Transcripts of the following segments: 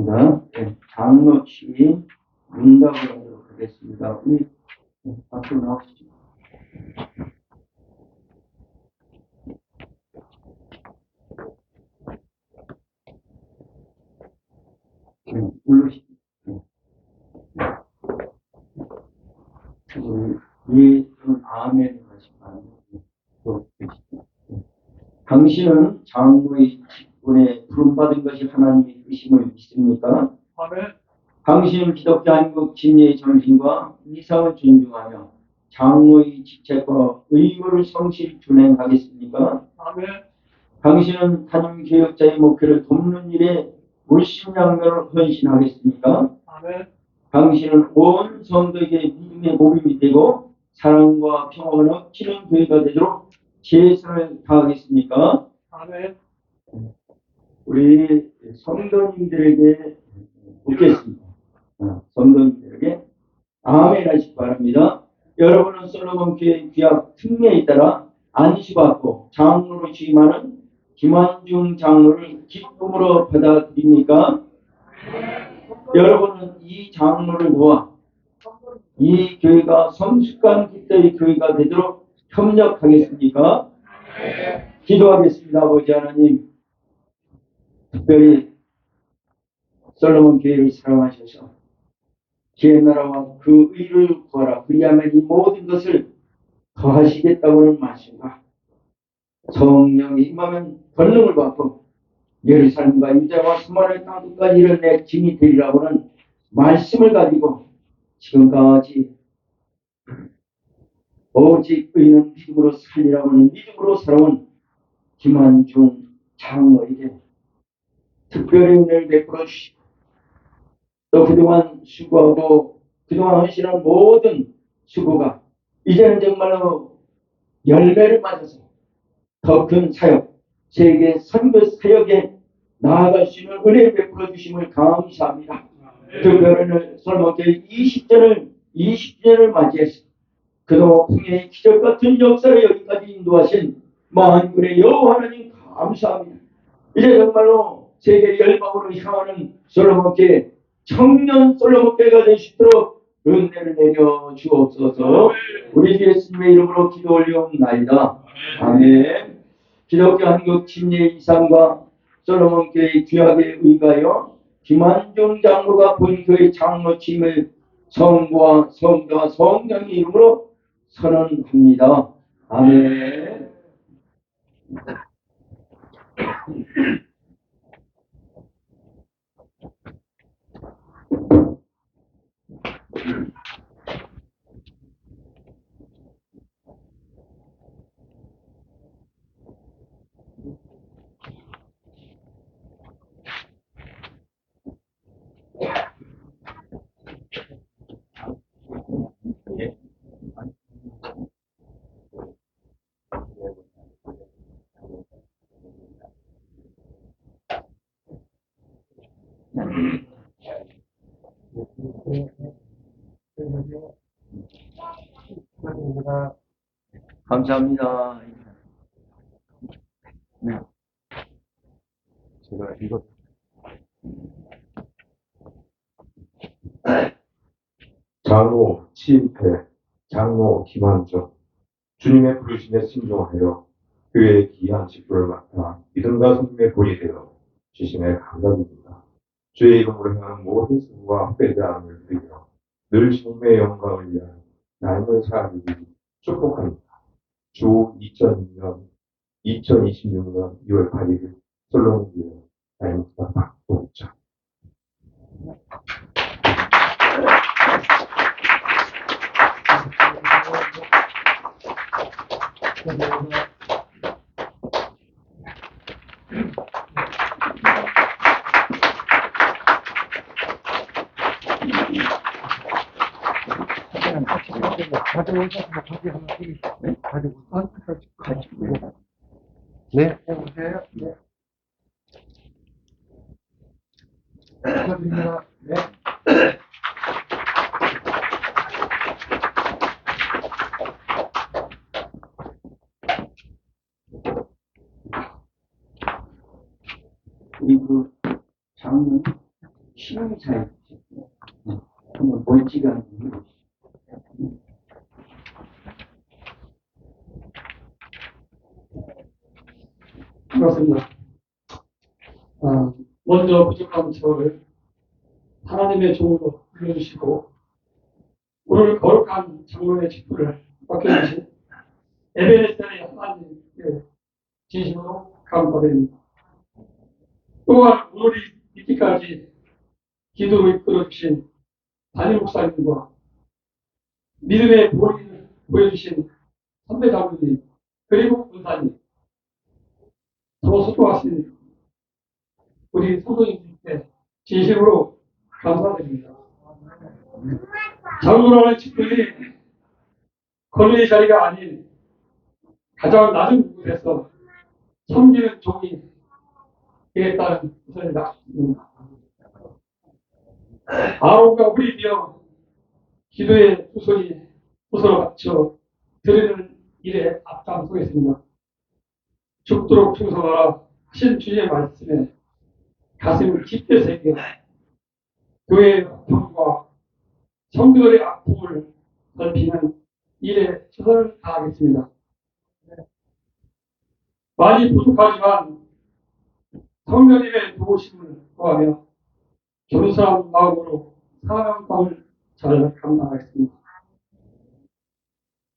있습니다. 네, 장로 취임 문답을 하도록 하겠습니다. 우리 네, 밖으로 나오시죠. 당신은 장로의 직분에 부름받은 것이 하나님의 뜻임을 믿습니까? 아멘. 당신은 기독교 한국 진리의 정신과 이상을 존중하며 장로의 직책과 의무를 성실히 준행하겠습니까? 아멘. 당신은 단임 개혁자의 목표를 돕는 일에 물심양면을 헌신하겠습니까? 아멘. 당신은 온 성도에게 믿음의 모범이 되고 사랑과 평화가 넘치는 교회가 되도록 최선을 다하겠습니까? 아멘. 우리 성도님들에게 묻겠습니다. 어, 성도님들에게 아멘 하시기 바랍니다. 여러분은 솔로몬 교회 귀학 특례에 따라 안수받고 장로로 취임하는 김한중 장로를 기쁨으로 받아들입니까? 여러분은 이 장로를 모아 이 교회가 성숙한 기대의 교회가 되도록 협력하겠습니까? 기도하겠습니다. 아버지 하나님 특별히 솔로몬 교회를 사랑하셔서 기의 나라와 그 의를 구하라. 그리하면 이 모든 것을 더하시겠다고는 말씀과 성령이 임하면 권능을 받고 예루살렘과 유대와 수만의 땅 끝까지 이런 내 증이 되리라고는 말씀을 가지고 지금까지 오직 의는 믿음으로 살리라고는 믿음으로 살아온 김한중 장로에게 특별히 은혜를 베풀어 주시고 또 그동안 수고하고 그동안 헌신한 모든 수고가 이제는 정말로 열매를 맞아서 더 큰 사역, 세계 선교 사역에 나아갈 수 있는 은혜 베풀어 주심을 감사합니다. 특별히 솔로몬교회 20전을 20주년을 맞이해서 그동안 풍의 기적 같은 역사를 여기까지 인도하신 만군의 여호와 하나님 감사합니다. 이제 정말로 세계 열방으로 향하는 솔로몬교회 청년 솔로몬교회가 되시도록 은혜를 내려 주옵소서. 우리 주 예수님의 이름으로 기도 올리옵나이다. 아멘. 기독교 한국 침례 이상과 솔로몬 교회 귀하게 의가여 김한중 장로가 본교회 장로 취임을 성부와 성자와 성령의 이름으로 선언합니다. 아멘. 감사합니다. 네. 제가 이거 장로 치임패 장로 김한정 주님의 부르심에 순종하여 교회의 귀한 직분을 맡아 믿음과 성님의 본이 되어 주심에 감사드립니다. 주의 이름으로 향하는 모든 수고와 회개함을 드리며 늘 주님의 영광을 위한 삶을 살기 축복합니다. 주 2006년 2026년 2월 8일 솔로몬 네, 해보세요. 네. 축하드립니다. 네. 그리고 장로 힘이 잘 있으셨어요. 네. 한번 멋지게 한번 해보시죠. 그렇습니다. 아, 먼저 부족한 저를 하나님의 종으로 불러주시고 오늘 거룩한 장로의 직분을 맡겨주신 에베레스의 하나님께 진심으로 감사드립니다. 또한 오늘이 이때까지 기도로 이끌어주신 담임 목사님과 믿음의 본인을 보여주신 선배 장로님 그리고 군사님 더 수고하신 우리 성도님 들께 진심으로 감사드립니다. 장로라는 직분이 권위의 자리가 아닌 가장 낮은 곳에서 섬기는 종이 되겠다는 것을 약속입니다. 아론과 우리 비어 기도의 후손이 후손을 바쳐 드리는 일에 앞장서겠습니다. 죽도록 충성하라 하신 주님의 말씀에 가슴을 깊게 새겨 교회의 고통과 성도들의 아픔을 넓히는 일에 최선을 다하겠습니다. 많이 부족하지만 성령님의 도우심을 구하며 겸손한 마음으로 사랑감을 잘 감당하겠습니다.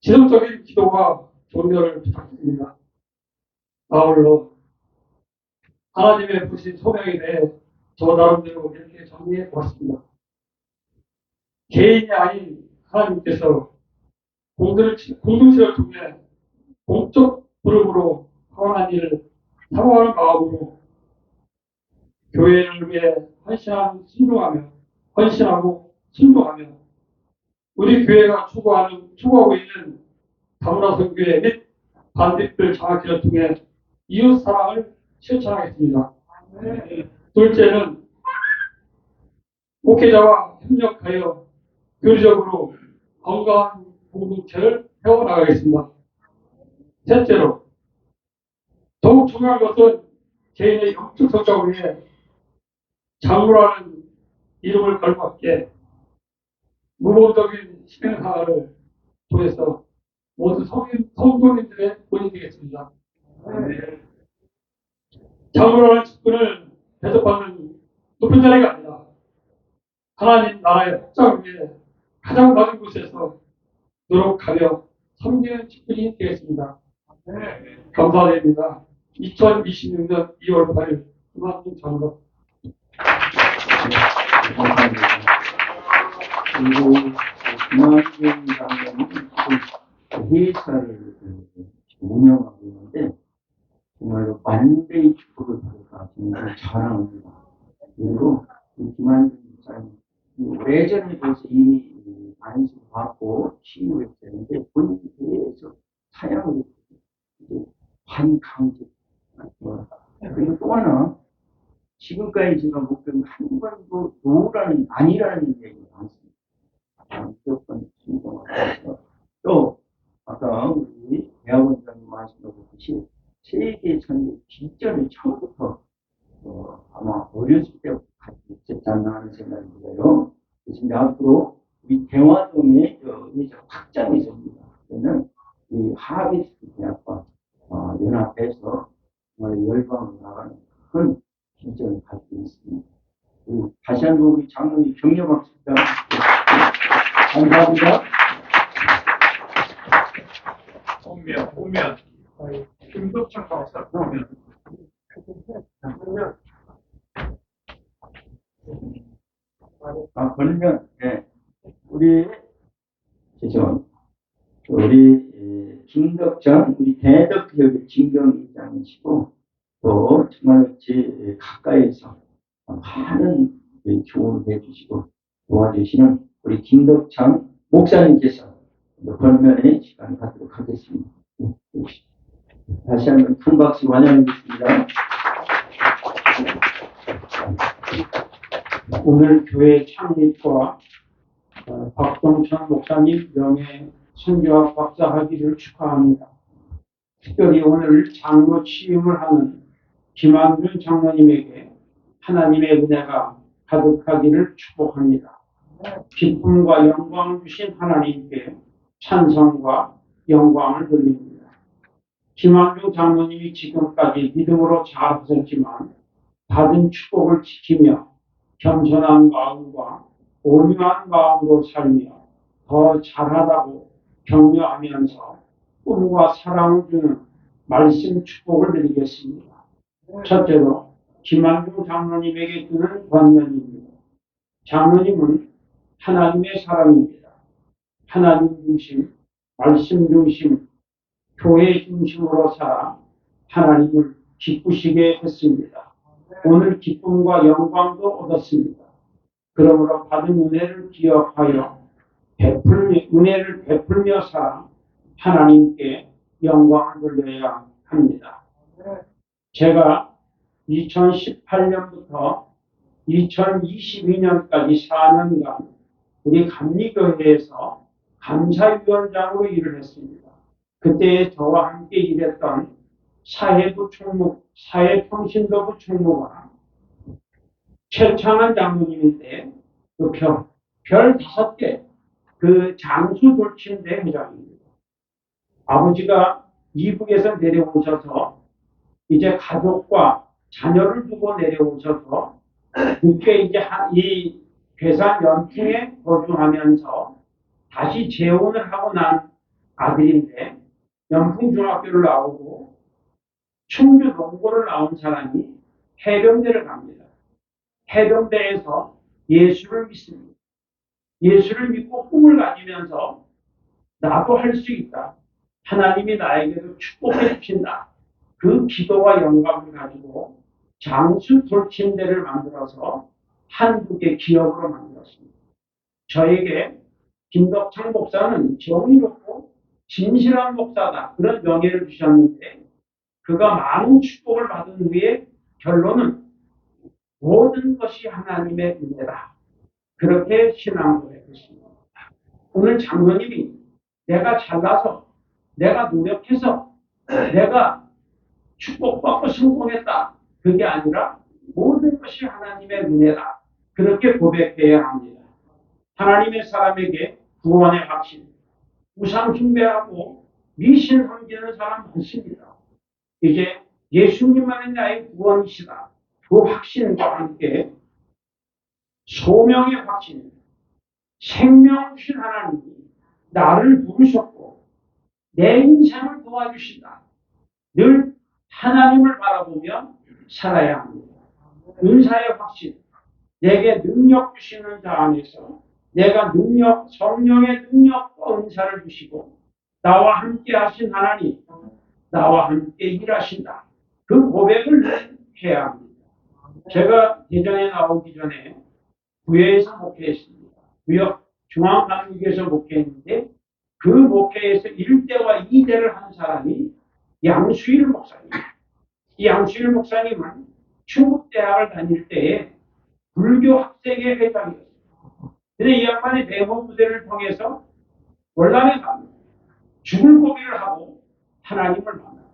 지속적인 기도와 존경을 부탁드립니다. 아울러 하나님의 부신 소명에 대해 저 나름대로 이렇게 정리해 보았습니다. 개인이 아닌 하나님께서 공동체를, 통해 공적 부름으로 하원한 일을 사모하는 마음으로 교회를 위해 헌신하고 순종하며 헌신하고 순종하며 우리 교회가 추구하는 추구하고 있는 다문화 선교회 및 반대들 장학회를 통해 이웃 사랑을 실천하겠습니다. 둘째는 목회자와 협력하여 교리적으로 건강한 공동체를 세워나가겠습니다. 셋째로 더욱 중요한 것은 개인의 영적 성장을 위해 장로라는 이름을 걸맞게 무모적인 신앙생활을 통해서 모두 성인, 성도님들의 본이 되겠습니다. 장로라는 직분을 대접받는 높은 자리가 아니라 하나님 나라의 확장을 위해 가장 낮은 곳에서 노력하며 섬기는 직분이 되겠습니다. 감사드립니다. 2026년 2월 8일 김한중 장로. 그리고 김한중 장로는 회사를 운영하고 있는데 정말로 만대의 축복을 받을까 정말 자랑합니다. 그리고 이 김한중 목사님 오래전에 벌써 이미 이 안수 받고 치유했었는데 본인에 대해서 사양을 이제 반강제 어, 그리고 또 하나 지금까지 제가 못본한 번도 노라는 아니라는 얘기가 많습니다. 아, 무조건 순종하고 또 아까 우리 대학원장님 말씀하셨듯이 세계 전쟁 뒷전을 처음부터 어, 아마 어렸을 때부터 같이 있었지 않나 하는 생각이 들어요. 그래서 이제 앞으로 우리 대화동의 저 이제 확장이 있습니다. 그러면 이 하비스트 대학과 어, 연합해서 정말 열방으로 나가는 큰 비전을 가지고 있습니다. 그리고 다시 한번 우리 장로님 격려 박수 부탁드립니다. 감사합니다. 오면 오면 김덕창 박사 아, 그러면, 네. 우리, 저, 우리, 에, 김덕전, 우리 대덕협의 진경이장이시고, 또, 정말 제 가까이서 많은 이 조언을 해주시고, 도와주시는 우리 김덕창 목사님께서 권면의 시간을 갖도록 하겠습니다. 네, 다시 한번 큰 박수 환영하겠습니다. 오늘 교회 창립과 어, 박동천 목사님 명예 선교학 박사 학위를 축하합니다. 특별히 오늘 장로 취임을 하는 김한준 장로님에게 하나님의 은혜가 가득하기를 축복합니다. 기쁨과 영광을 주신 하나님께 찬성과 영광을 돌립니다. 김한중 장로님이 지금까지 믿음으로 잘 하셨지만 받은 축복을 지키며 겸손한 마음과 온유한 마음으로 살며 더 잘하라고 격려하면서 꿈과 사랑을 주는 말씀 축복을 드리겠습니다. 첫째로 김한중 장로님에게 주는 권면입니다. 장로님은 하나님의 사람입니다. 하나님 중심, 말씀 중심, 교회 중심으로 살아 하나님을 기쁘시게 했습니다. 오늘 기쁨과 영광도 얻었습니다. 그러므로 받은 은혜를 기억하여 베풀며, 은혜를 베풀며 살아 하나님께 영광을 돌려야 합니다. 제가 2018년부터 2022년까지 4년간 우리 감리교회에서 감사위원장으로 일을 했습니다. 그때 저와 함께 일했던 사회부 총무, 사회통신도부 총무가 최창한 장로님인데 그 별, 별 다섯 개, 그 장수 돌침대 회장입니다. 아버지가 이북에서 내려오셔서 이제 가족과 자녀를 두고 내려오셔서 늦게 이제 한- 이 괴산 연풍에 거주하면서 다시 재혼을 하고 난 아들인데 연풍중학교를 나오고 충주 농고를 나온 사람이 해병대를 갑니다. 해병대에서 예수를 믿습니다. 예수를 믿고 꿈을 가지면서 나도 할 수 있다. 하나님이 나에게도 축복해 주신다. 그 기도와 영감을 가지고 장수 돌침대를 만들어서 한국의 기업으로 만들었습니다. 저에게 김덕창 목사는 정의롭고 진실한 목사다. 그런 명예를 주셨는데 그가 많은 축복을 받은 후에 결론은 모든 것이 하나님의 은혜다. 그렇게 신앙을 했습니다. 오늘 장로님이 내가 잘나서 내가 노력해서 내가 축복받고 성공했다. 그게 아니라 모든 것이 하나님의 은혜다. 그렇게 고백해야 합니다. 하나님의 사람에게 구원의 확신, 우상 숭배하고 미신 섬기는 사람 많습니다. 이제 예수님만이 나의 구원이시다. 그 확신과 함께 소명의 확신, 생명 주신 하나님이 나를 부르셨고 내 인생을 도와주신다. 늘 하나님을 바라보며 살아야 합니다. 은사의 확신, 내게 능력 주시는 자 안에서 내가 능력, 성령의 능력과 은사를 주시고 나와 함께 하신 하나님, 나와 함께 일하신다. 그 고백을 늘 해야 합니다. 제가 대전에 나오기 전에 구회에서 목회했습니다. 구역 중앙감리교에서 목회했는데 그 목회에서 1대와 2대를 한 사람이 양수일 목사님. 이 양수일 목사님은 충북대학을 다닐 때에 불교 학생회 회장이었어요. 근데 이 양반이 대모 부대를 통해서 월남에 갑니다. 죽을 고비를 하고 하나님을 만나요.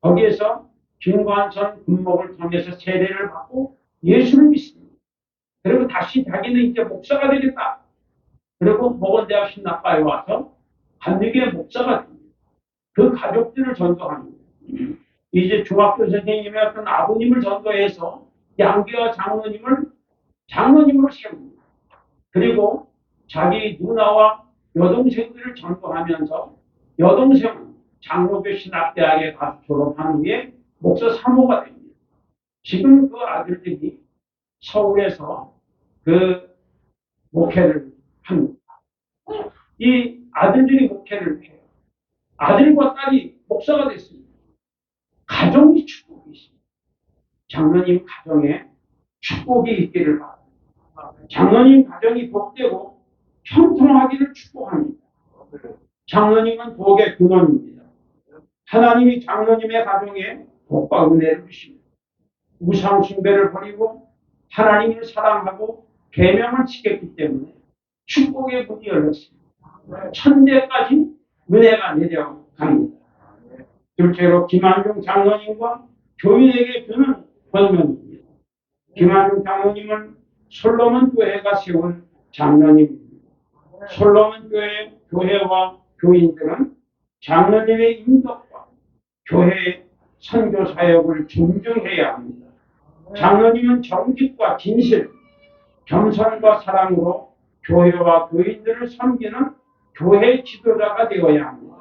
거기에서 김관선 군목을 통해서 세례를 받고 예수를 믿습니다. 그리고 다시 자기는 이제 목사가 되겠다. 그리고 보건대학 신학과에 와서 한국의 목사가 됩니다. 그 가족들을 전도합니다. 이제 중학교 선생님이었던 아버님을 전도해서 양교와 장로님을 장로님으로 세웁니다. 그리고 자기 누나와 여동생들을 전도하면서 여동생은 장로교 신학대학에 가서 졸업한 후에 목사 사모가 됩니다. 지금 그 아들들이 서울에서 그 목회를 합니다. 이 아들들이 목회를 해요. 아들과 딸이 목사가 됐습니다. 가정이 축복이 있습니다. 장로님 가정에 축복이 있기를 바랍니다. 장로님 가정이 복되고 평통하기를 축복합니다. 장로님은 복의 근원입니다. 하나님이 장로님의 가정에 복과 은혜를 주십니다. 우상 숭배를 버리고 하나님을 사랑하고 계명을 지켰기 때문에 축복의 문이 열렸습니다. 천대까지 은혜가 내려갑니다. 둘째로 김한중 장로님과 교인에게 주는 권면입니다. 김한중 장로님은 솔로몬 교회가 세운 장로님입니다. 솔로몬 교회 교회와 교인들은 장로님의 인격과 교회의 선교 사역을 존중해야 합니다. 장로님은 정직과 진실, 겸손과 사랑으로 교회와 교인들을 섬기는 교회 지도자가 되어야 합니다.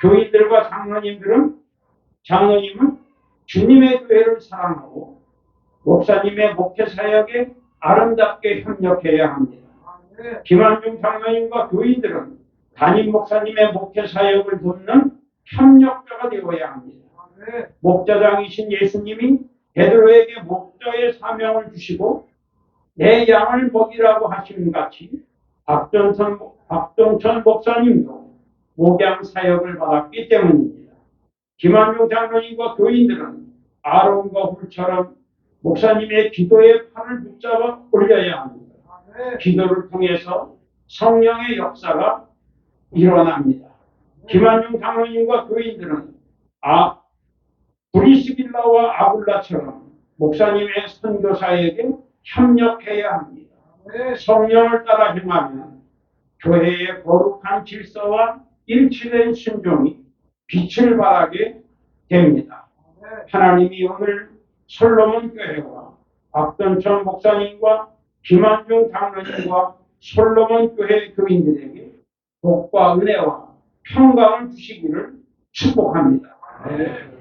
교인들과 장로님들은 장로님은 주님의 교회를 사랑하고 목사님의 목회 사역에 아름답게 협력해야 합니다. 김한중 장로님과 교인들은 담임 목사님의 목회 사역을 돕는 협력자가 되어야 합니다. 목자장이신 예수님이 베드로에게 목자의 사명을 주시고 내 양을 먹이라고 하시는 같이 박정천, 박정천 목사님도 목양 사역을 받았기 때문입니다. 김한중 장로님과 교인들은 아론과 훌처럼 목사님의 기도의 팔을 붙잡아 올려야 합니다. 기도를 통해서 성령의 역사가 일어납니다. 김한중 장로님과 교인들은 아 브리스빌라와 아굴라처럼 목사님의 선교사에게 협력해야 합니다. 성령을 따라 행하면 교회의 거룩한 질서와 일치된 순종이 빛을 발하게 됩니다. 하나님이 오늘 솔로몬 교회와 박전천 목사님과 김한중 장로님과 솔로몬 교회 교인들에게 복과 은혜와 평강을 주시기를 축복합니다. 네.